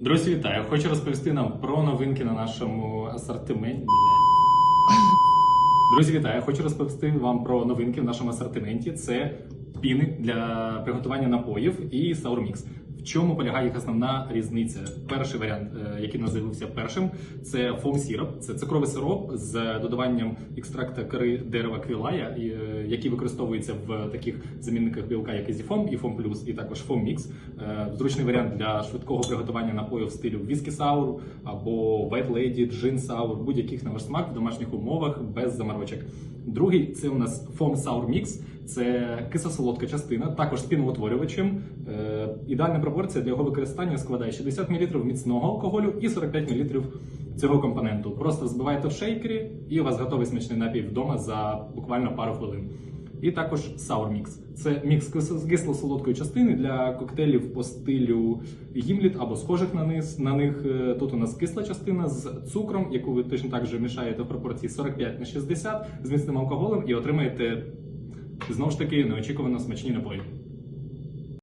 Друзі, вітаю! Хочу розповісти нам про новинки на нашому асортименті. Друзі, вітаю! Хочу розповісти вам про новинки в нашому асортименті. Це піни для приготування напоїв і Mix. В чому полягає їх основна різниця? Перший варіант, е, який називався першим, це foam syrup. Це цукровий сироп з додаванням екстракта кори дерева квілая, е, який використовується в таких замінниках білка, як Easyfoam і Foam Plus, і також Foam Mix. Е, Зручний варіант для швидкого приготування напою в стилю віскі саур або White Lady, Gin Sour, будь-яких на ваш смак в домашніх умовах без заморочок. Другий це у нас Foam Sour Mix. Це кисло-солодка частина, також з. Е, ідеальна пропорція для його використання складає 60 мл міцного алкоголю і 45 мл цього компоненту. Просто збиваєте в шейкері, і у вас готовий смачний напій вдома за буквально пару хвилин. І також Sour Mix. Це мікс кис- кисло-солодкої частини для коктейлів по стилю гімліт або схожих на них. На них Е, тут у нас кисла частина з цукром, яку ви точно так же мішаєте в пропорції 45 на 60 з міцним алкоголем і отримаєте знову ж таки неочікувано смачні напої.